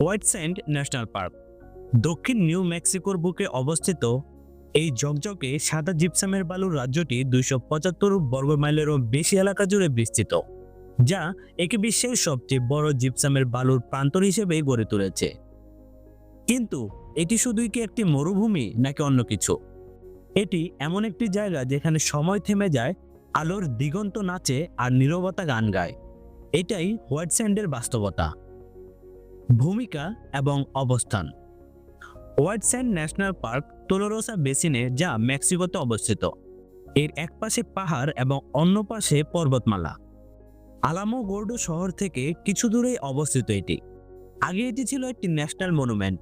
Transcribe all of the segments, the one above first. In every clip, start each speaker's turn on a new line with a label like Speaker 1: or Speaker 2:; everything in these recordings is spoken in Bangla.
Speaker 1: White Sand National Park. দক্ষিণ নিউ মেক্সিকোর বুকে অবস্থিত এই জকজকে সাদা জিপসামের বালুর রাজ্যটি দুইশো পঁচাত্তর বর্গ মাইলেরও বেশি এলাকা জুড়ে বিস্তৃত, যা একে বিশ্বের সবচেয়ে বড় জিপসামের বালুর প্রান্তর হিসেবে গড়ে তুলেছে। কিন্তু এটি শুধুই কি একটি মরুভূমি নাকি অন্য কিছু? এটি এমন একটি জায়গা যেখানে সময় থেমে যায়, আলোর দিগন্ত নাচে আর নীরবতা গান গায়। এটাই হোয়াইট স্যান্ডের বাস্তবতা। ভূমিকা এবং অবস্থান। White Sand National Park Tularosa বেসিনে যা মেক্সিকোতে অবস্থিত। এর এক পাশে পাহাড় এবং অন্য পাশে পর্বতমালা। আলামো গোর্ডো শহর থেকে কিছু দূরেই অবস্থিত এটি। আগে এটি ছিল একটি ন্যাশনাল মনুমেন্ট।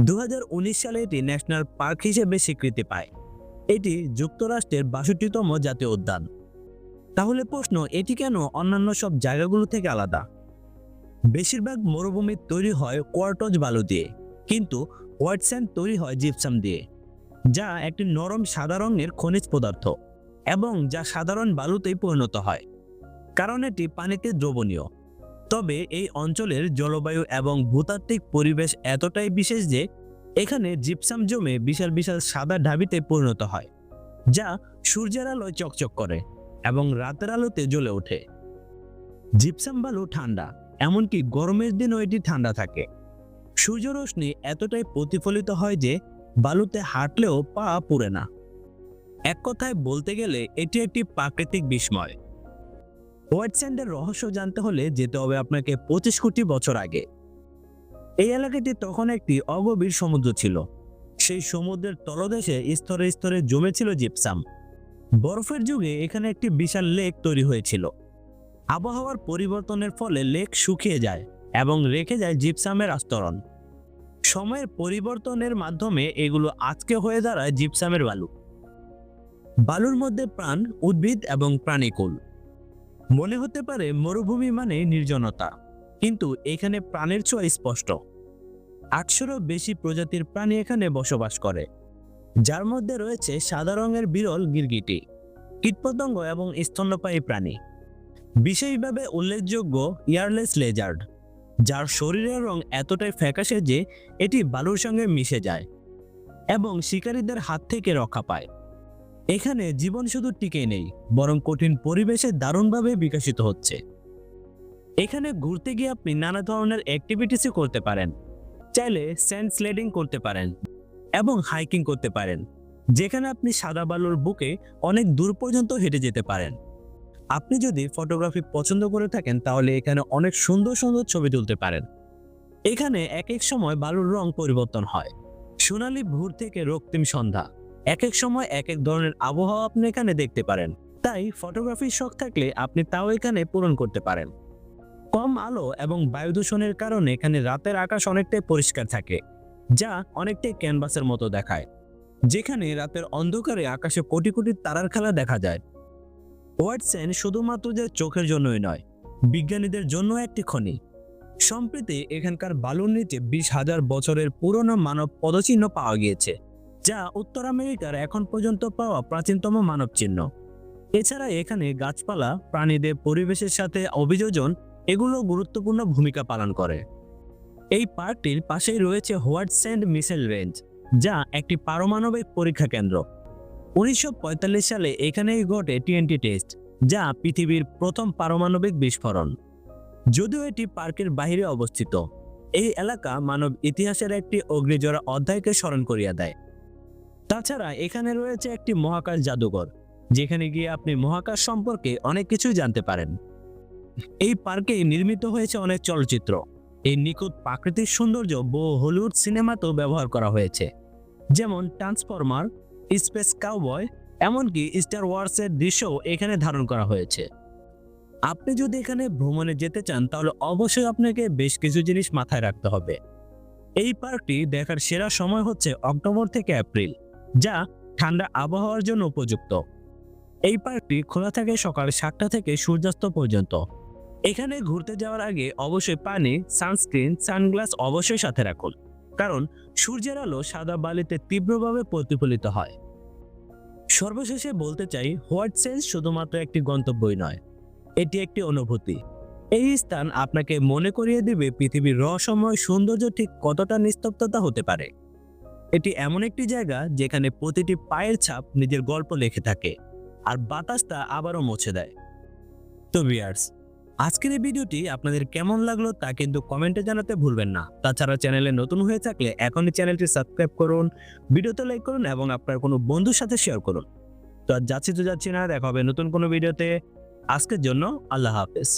Speaker 1: দু হাজার উনিশ সালে এটি ন্যাশনাল পার্ক হিসেবে স্বীকৃতি পায়। এটি যুক্তরাষ্ট্রের বাষট্টিতম জাতীয় উদ্যান। তাহলে প্রশ্ন, এটি কেন অন্যান্য সব জায়গাগুলো থেকে আলাদা? বেশিরভাগ মরুভূমি তৈরি হয় কোয়ার্টজ বালু দিয়ে, কিন্তু হোয়াইট স্যান্ড তৈরি হয় জিপসাম দিয়ে, যা একটি নরম সাদা রঙের খনিজ পদার্থ এবং যা সাধারণ বালুতেই পরিণত হয়, কারণ এটি পানিতে দ্রবণীয়। তবে এই অঞ্চলের জলবায়ু এবং ভূতাত্ত্বিক পরিবেশ এতটাই বিশেষ যে, এখানে জিপসাম জমে বিশাল বিশাল সাদা ঢাবিতে পরিণত হয়, যা সূর্যের আলোয় চকচক করে এবং রাতের আলোতে জ্বলে ওঠে। জিপসাম বালু ঠান্ডা এমনকি গরমের দিনও এটি ঠান্ডা থাকে। সূর্যরশ্মি এতটাই প্রতিফলিত হয় যে বালুতে হাঁটলেও পা পুড়ে না। এক কথায় বলতে গেলে এটি একটি প্রাকৃতিক বিস্ময়। হোয়াইট স্যান্ডের রহস্য জানতে হলে যেতে হবে আপনাকে পঁচিশ কোটি বছর আগে। এই এলাকাটি তখন একটি অগভীর সমুদ্র ছিল। সেই সমুদ্রের তলদেশে স্তরে স্তরে জমেছিল জিপসাম। বরফের যুগে এখানে একটি বিশাল লেক তৈরি হয়েছিল। আবহাওয়ার পরিবর্তনের ফলে লেক শুকিয়ে যায় এবং রেখে যায় জিপসামের আস্তরণ। সময়ের পরিবর্তনের মাধ্যমে এগুলো আজকে হয়ে দাঁড়ায় জিপসামের বালু। বালুর মধ্যে প্রাণ, উদ্ভিদ এবং প্রাণীকুল। মনে হতে পারে মরুভূমি মানে নির্জনতা, কিন্তু এখানে প্রাণের ছোঁয়া স্পষ্ট। আটশোরও বেশি প্রজাতির প্রাণী এখানে বসবাস করে, যার মধ্যে রয়েছে সাদা রঙের বিরল গিরগিটি, কীটপতঙ্গ এবং স্তন্যপায়ী প্রাণী। বিশেষভাবে উল্লেখযোগ্য ইয়ারলেস লেজার্ড যার শরীরের রং এতটাই ফ্যাকাশে যে এটি বালুর সঙ্গে মিশে যায় এবং শিকারীদের হাত থেকে রক্ষা পায়। এখানে জীবন শুধু টিকে নেই, বরং কঠিন পরিবেশে দারুণভাবে বিকশিত হচ্ছে। এখানে ঘুরতে গিয়ে আপনি নানা ধরনের অ্যাক্টিভিটিসই করতে পারেন, চাইলে স্যান্ড স্লেডিং করতে পারেন এবং হাইকিং করতে পারেন, যেখানে আপনি সাদা বালুর বুকে অনেক দূর পর্যন্ত হেঁটে যেতে পারেন। আপনি যদি ফটোগ্রাফি পছন্দ করে থাকেন, তাহলে এখানে অনেক সুন্দর সুন্দর ছবি তুলতে পারেন। এখানে এক এক সময় বালুর রং পরিবর্তন হয়। সোনালি ভোর থেকে রক্তিম সন্ধ্যা। এক এক সময় এক এক ধরনের আবহাওয়া আপনি এখানে দেখতে পারেন। তাই ফটোগ্রাফির শখ থাকলে আপনি তাও এখানে পূরণ করতে পারেন। কম আলো এবং বায়ু দূষণের কারণে এখানে রাতের আকাশ অনেকটাই পরিষ্কার থাকে, যা অনেকটাই ক্যানভাসের মতো দেখায়। যেখানে রাতের অন্ধকারে আকাশে কোটি কোটি তারার খেলা দেখা যায়। হোয়াইট স্যান্ড শুধুমাত্র যে চোখের জন্যই নয়, বিজ্ঞানীদের জন্য একটি খনি। সম্প্রতি এখানকার বালুর নিচে বিশ হাজার বছরের পুরনো মানব পদচিহ্ন পাওয়া গিয়েছে, যা উত্তর আমেরিকার এখন পর্যন্ত পাওয়া প্রাচীনতম মানব চিহ্ন। এছাড়া এখানে গাছপালা, প্রাণীদের পরিবেশের সাথে অভিযোজন, এগুলো গুরুত্বপূর্ণ ভূমিকা পালন করে। এই পার্কটির পাশেই রয়েছে হোয়াইট স্যান্ড মিসাইল রেঞ্জ, যা একটি পারমাণবিক পরীক্ষা কেন্দ্র। উনিশশো পঁয়তাল্লিশ সালে এখানেই ঘটে টিএনটি টেস্ট, যা পৃথিবীর প্রথম পারমাণবিক বিস্ফোরণ। যদিও এটি পার্কের বাইরে অবস্থিত, এই এলাকা মানব ইতিহাসের একটি অগ্নিজোড়া অধ্যায়কে স্মরণ করিয়া দেয়। তাছাড়া এখানে রয়েছে একটি মহাকাশ জাদুঘর, যেখানে গিয়ে আপনি মহাকাশ সম্পর্কে অনেক কিছুই জানতে পারেন। এই পার্কে নির্মিত হয়েছে অনেক চলচ্চিত্র। এই নিখুঁত প্রাকৃতিক সৌন্দর্য বহু হলিউড সিনেমাতেও ব্যবহার করা হয়েছে, যেমন ট্রান্সফরমার স্পেস কাউবয়, এমনকি স্টার ওয়ার্সের দৃশ্যও এখানে ধারণ করা হয়েছে। আপনি যদি এখানে ভ্রমণে যেতে চান, তাহলে অবশ্যই আপনাকে বেশ কিছু জিনিস মাথায় রাখতে হবে। এই পার্কটি দেখার সেরা সময় হচ্ছে অক্টোবর থেকে এপ্রিল, যা ঠান্ডা আবহাওয়ার জন্য উপযুক্ত। এই পার্কটি খোলা থাকে সকাল সাতটা থেকে সূর্যাস্ত পর্যন্ত। এখানে ঘুরতে যাওয়ার আগে অবশ্যই পানি, সানস্ক্রিন, সানগ্লাস অবশ্যই সাথে রাখুন। কারণ সূর্যের আলো সাদা বালিতে তীব্রভাবে প্রতিফলিত হয়। সর্বশেষে বলতে চাই হোয়াইট সেন্স শুধুমাত্র একটি গন্তব্যই নয়, এটি একটি অনুভূতি। এই স্থান আপনাকে মনে করিয়ে দিবে পৃথিবীর রহস্যময় সৌন্দর্য ঠিক কতটা নিস্তব্ধতা হতে পারে। এটি এমন একটি জায়গা যেখানে প্রতিটি পায়ের ছাপ নিজের গল্প লেখে থাকে, আর বাতাসটা আবারও মুছে দেয়। তো ভিয়ার্স আজকের এই ভিডিওটি আপনাদের কেমন লাগল তা কিন্তু কমেন্টে জানাতে ভুলবেন না। তাছাড়া চ্যানেলে নতুন হয়ে থাকলে এখনই চ্যানেলটি সাবস্ক্রাইব করুন, ভিডিওতে লাইক করুন এবং আপনার কোনো বন্ধুর সাথে শেয়ার করুন। তো আর যাচ্ছি তো যাচ্ছি না, দেখা হবে নতুন কোনো ভিডিওতে। আজকের জন্য আল্লাহ হাফেজ।